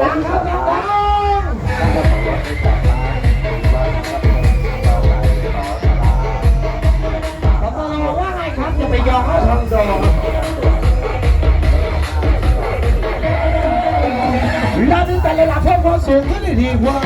ดังครับดัสตลว่าไงครับจะไปยอเขาดองแล้วนึงแต่ระลับเพิ่มความสูงขึ้นอีกทีว่า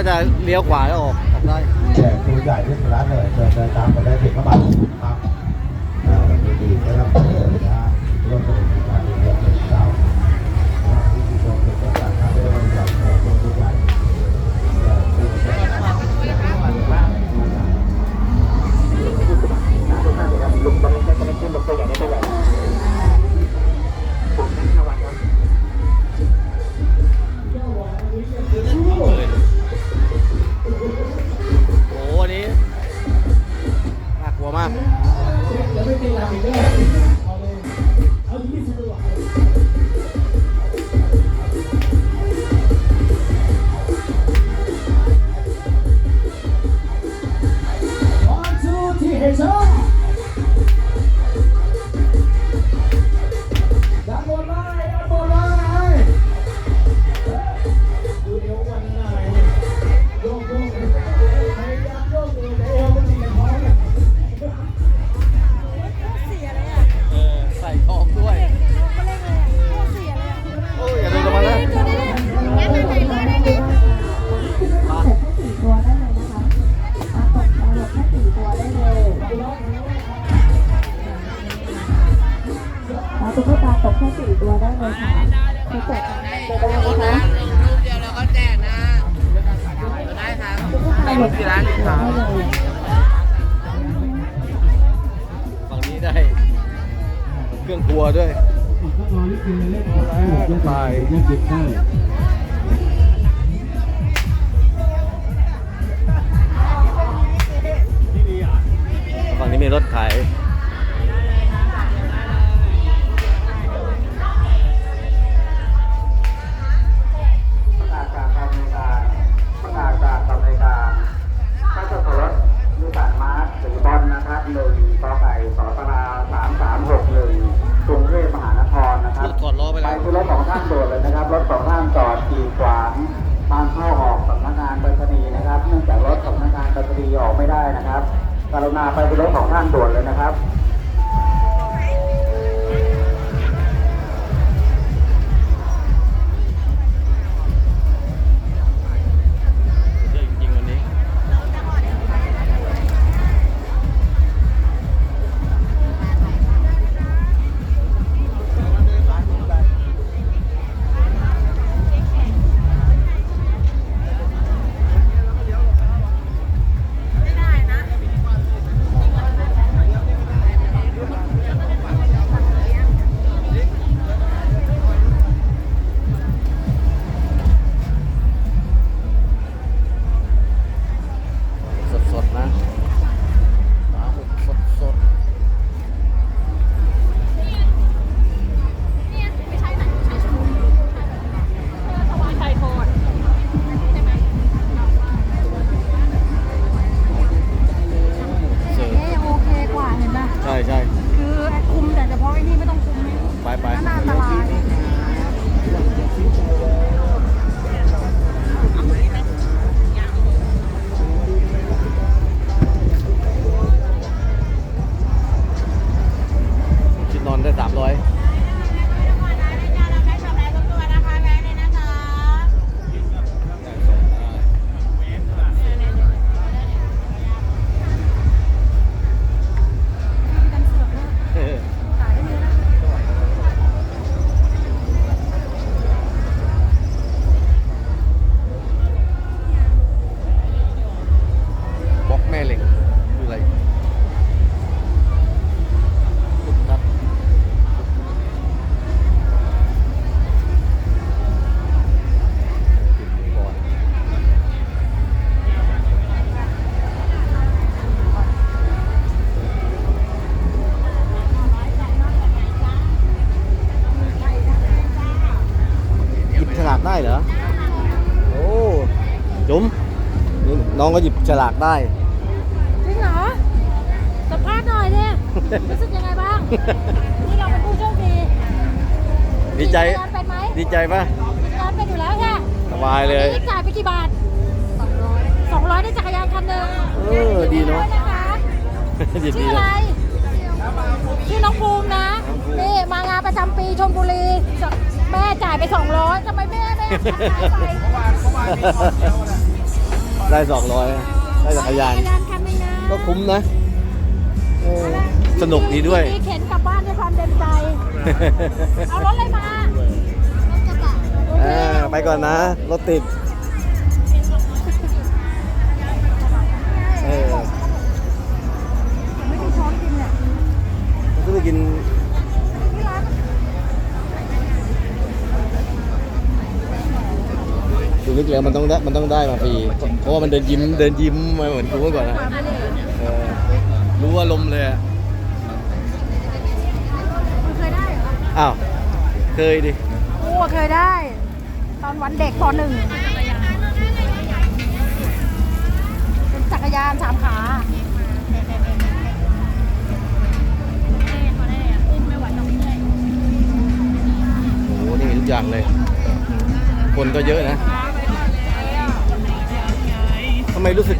าจะเลี้ยวขวาแล้วออกออกได้แขกผู้ใหญ่ที่สุดแล้วเลยเดินตามไปได้เพียงแค่บามาครับดีๆแล้ว ซุณผู้ตาร์ตกแค่สี่ตัวได้เลยค่ะทุกตัวจะได้นะคะรูปเดียวเราก็แจกนะได้ค่ะไม่หมดที่ร้านค่ะฝั่งนี้ได้ เครื่องครัวด้วยตายฝั่งนี้มีรถขาย องก็หยิบฉลากได้ จริงเหรอสัมภาษณ์หน่อยเนี่ยรู้สึกยังไงบ้าง นี่เราเป็นผู้โชคดีดีใจขี่จักรยานเป็นไหมดีใจปะขี่จักรยานเป็นอยู่แล้วใช่ไหมสบายเลย นี่จ่ายไปกี่บาทสองร้อยสองร้อยได้จักรยานคันหนึ่งเออดีเนอะด้วยนะคะยินชื่ดีออะไรเลยชื่อน้องภูมินะน้องภูมินี่มางานประจำปีชลบุรี แม่จ่ายไป200ทำไมแม่แม่จ่ายไปได้สองร้อย ได้จักรยานจักรยาน คันหนึงนะก็คุ้มนะเออสนุกดีด้วย มีเข็นกลับบ้านด้วยความเต็มใจ เอารถอะไรมารถกระบะอ่าไปก่อนนะ รถติดเออไม่มีช้อนกินเนี่ยมันก็ไปกิน นึกแล้วมันต้องได้มันต้องได้มาฟรีเพราะว่ามันเดินยิ้มเดินยิ้มมาเหมือนกูเมื่อก่อนนะเออรู้ว่าลมณ์เลยอะคุณเคยได้เหรออ้าวเคยดิกูอะเคยได้ ตอนวันเด็กปหนึ่งเป็นจักรยานสามขา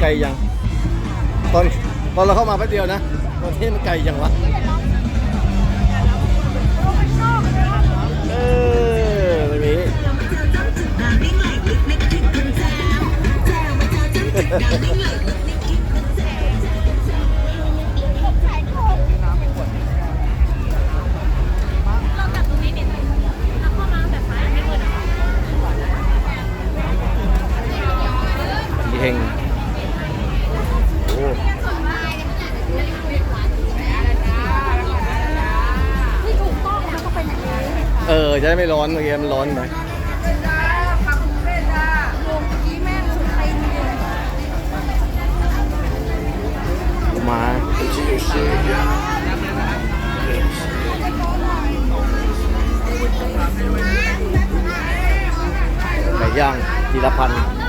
ไกไกลยัง ตอนตอนเราเข้ามาแป๊บเดียวนะตอนนี้มันไกลยังวะเออไม่มี ได้ไม่ร้อนเมื่อกี้มันร้อนไปรวมเมื่อกี้แม่งสุดตีนเลยมาไก่ย่างทีละพันใ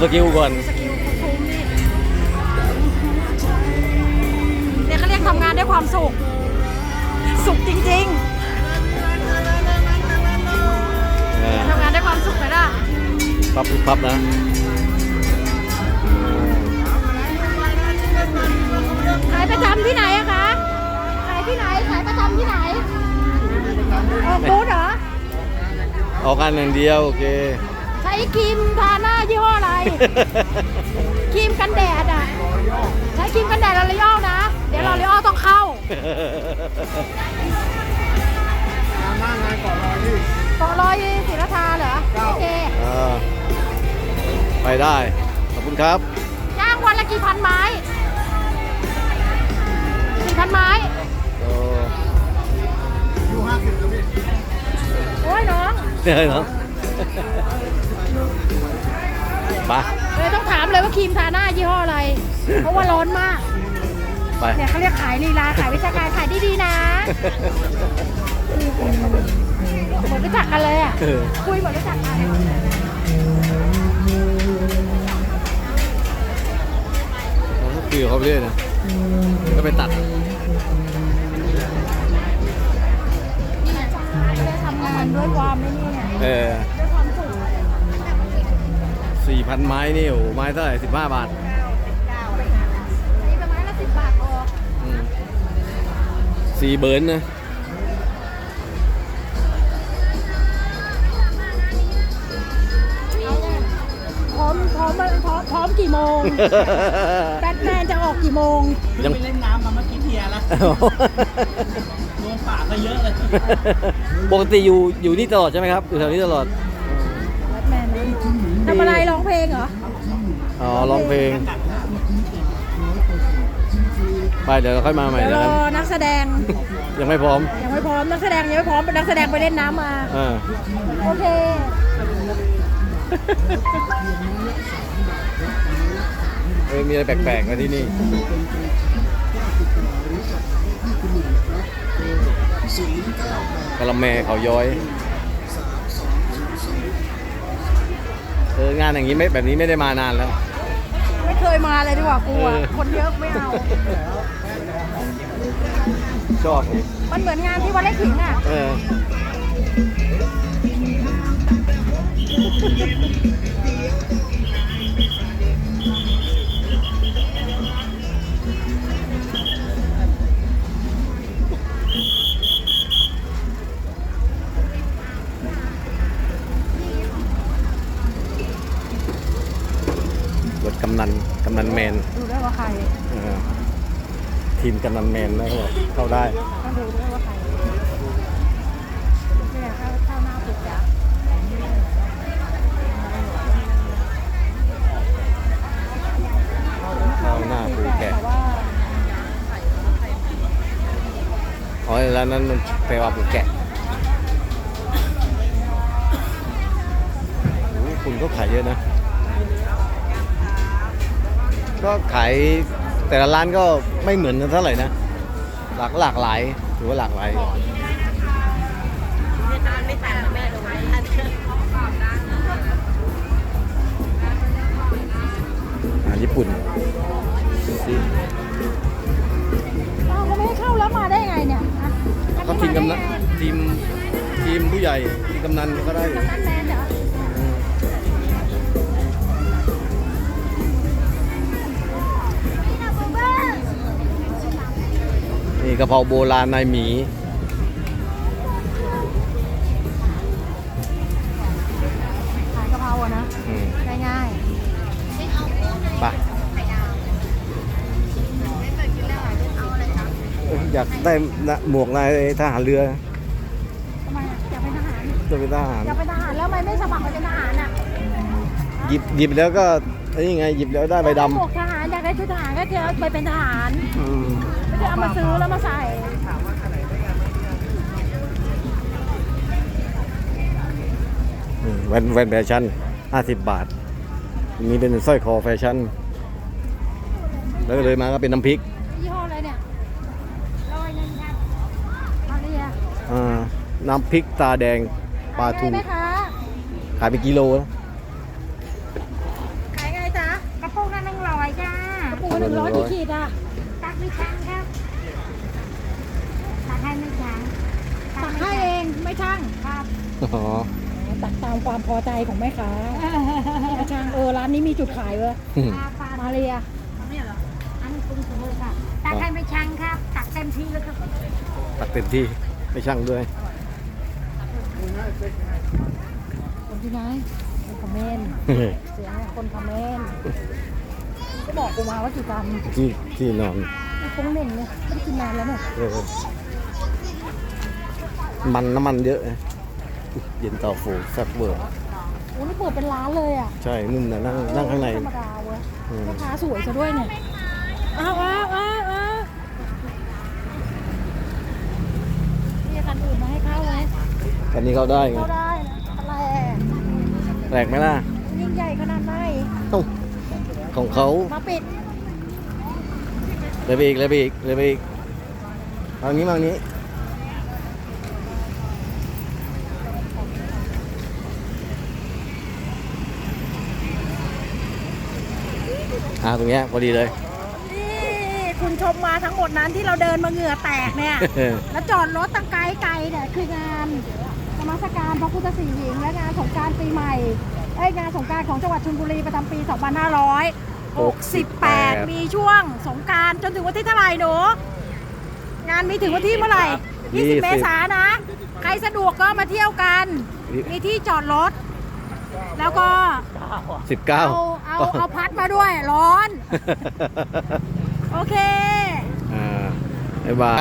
สกิลก่อนสกิลภูมินี่เนี่ยเขาเรียกทำงานด้วยความสุข สุขจริงเออๆทำงานด้วยความสุขเลยล่ะปั๊บปุ๊บปั๊บนะขายประจำที่ไหนอะคะขายที่ไหนขายประจำที่ไหนออกบูธเหรอ ออกกันอย่างเดียว โอเค ใช้ครีมทาหน้ายี่ห้ออะไร ครีมกันแดดอะ ใช้ครีมกันแดดลอรีออลนะ เดี๋ยวลอรีออลต้องเข้าต่อรอยศิรธาเหรอ โอเคอ่าไปได้ ขอบคุณครับ จ้างวันละกี่พันไม้กี่พันไม้ โอ้โอ้ยน้องเหนื่อยเนาะ ไปเลยต้องถามเลยว่าครีมทาหน้ายี่ห้ออะไร เพราะว่าร้อนมาก ไป เนี่ยเขาเรียกขายลีลาขายวิชาการขายดีๆนะเหมือนรู้จักกันเลยอะ เออ คุยเหมือนรู้จักกันเราก็คุยกับเขาไปเรื่อยนะก็ไปตัดได้ทำงานด้วยความไม่นี่เนี่ย เออ พันไม้นี่โอ้โหไม้เท่าไหร่สิบห้าบาทนี่ประมาณละสิบบาทพออืมสี่เบิร์นนะพร้อมพร้อมพร้อมพร้อมกี่โมง แบทแมนจะออกกี่โมง ยัง ไปเล่นน้ำมาเมื่อกี้เพลียแล้วโดนปากไปเยอะเลยปกติอยู่อยู่นี่ตลอดใช่ไหมครับอยู่แถวนี้ตลอดแบทแมนนะ ทำอะไรร้องเพลงเหรอ อ๋อร้องเพลงแไปเดี๋ยวเราค่อยมาใหม่เดี๋ยวรนะอครับนักแสดง ยังไม่พร้อมยังไม่พร้อมนักแสดงยังไม่พร้อมเป็นนักแสดงไปเล่นน้ำมาอ่าโอเค เออมีอะไรแปลกๆมาที่นี่ กะละแมเขาย้อย เอองานอย่างนี้ไม่แบบนี้ไม่ได้มานานแล้ว ไม่เคยมาเลยดีกว่ากูอะเออ คนเยอะไม่เอา ชอบมันเหมือนงานที่วัดไร่ขิงอะ เออำนันกำนันแมนดูด้วยว่าใครเออทีมกำนันแมนนะเขาบอกเข้าได้ ต้องดูด้วยว่าใครเนี่ยข้าวข้าวหน้าปุกจ้ะเข้าหน้าปูแกะแต่ว่าอ๋อแล้วนั้นมันแปลว่าปูแกะโอ้โหคุณก็ขายเยอะนะ ก็ขายแต่ละร้านก็ไม่เหมือนกันเท่าไหร่นะ หลากหลากหลายถือว่าหลากหลายอาหารญี่ปุ่นดูสิอ้าวเขาไม่ให้เข้าแล้วมาได้ไงเนี่ยอะอัก็ทีมกำนันาได้ไงทีมทีมผู้ใหญ่ทีมกำนันก็ได้อยู่กำนันแมนเหรอ นี่กะเพราโบราณนายหมี ขายกะเพราอะนะ อืมง่ายไปเอ้ยอยากได้นะหมวกนายทหารเรือๆทำไมอะอยากเป็นทหาร จะเป็นทหาร อยากเป็นทหารแล้วทำไมไม่สมัครมาเป็นทหารอะหยิบหยิบแล้วก็ไอ้นี่ไงหยิบแล้วได้ใบดหมวกทหารอยากได้ชุดทหารก็จะไปเป็นทหารำอืม ไม่ใช่เอามาซื้อแล้วมาใส่อืมแว่นแว่นแฟชั่น50 บาท มีเป็นสร้อยคอแฟชั่น แล้วก็เลยมาก็เป็นน้ำพริก ยี่ห้ออะไรเนี่ยร้อยนึงครับมาเรียอ่า น้ำพริกตาแดงปลาทูขยไงไหมคะ ขายเป็นกิโลนะขายไงจ๊ะกระปุกละหนึ่งร้อยจ้ากระปุกหนึ่งร้อยกี่ขีดอะ ตักไม่ช้างครับตักให้ไม่ช้าง ตัก ให้เองไม่ช่างครับอ๋อตักตามความพอใจของแม่ค้าไม่ช่างเออร้านนี้มีจุดขายเว้ยปลาปลามาเรียอันนี้ปรุงเสมอค่ะตักให้ไม่ช้างครับ ตักเต็มที่แล้วครับตักเต็มที่ไม่ช่างด้วยคนที่ไหนคนคอมเมนต์เสียงอะคนคอมเมนต์ก็บอกกูมาว่ากี่กรัมที่ที่นอนไอ้คงเหน่งเนี่ยไม่ได้กินนานแล้วเนี่ยเออ มันน้ำมันเยอะนะเย็นต่อฟูแซ่บเวอร์โอ้นี่เปิดเป็นร้านเลยอะใช่นุ่มนะนั่งนั่งข้างในธรรมดาเว้ยอืมแม่ค้าสวยซะด้วยเนี่ยอ้าวอ้าวอ้าวอ้าวนี่คันอื่นมาให้เข้าไหมอันนี้เขาได้ไงเข้าได้นะอะไรแปลกไหมล่ะยิ่งใหญ่ขนาดไหนเอ้าของเขามาปิดเลยไปอีกเลยไปอีกเลยไปอีกทางนี้มาทาง อ่าตรงเนี้ยพอดีเลยนี่คุณชมมาทั้งหมดนั้นที่เราเดินมาเหงื่อแตกเนี่ย แล้วจอดรถตะไกลไกลเนี่ยคืองานนมัสการพระพุทธศรีหิงและงานสงกรารปีใหม่ไอ้ยงานสงกรารของจังหวัดชลบุรีประจำปี 2568 มีช่วงสงกรารจนถึงวันที่เท่าไหร่หนูงานมีถึงวันที่เมื่อไหร่ 20เมษายนนะ ใครสะดวกก็มาเที่ยวกัน มีที่จอดรถ แล้วก็ สิบเก้าเอาเอาเอาพัดมาด้วยร้อน โอเค อ่าบ๊ายบาย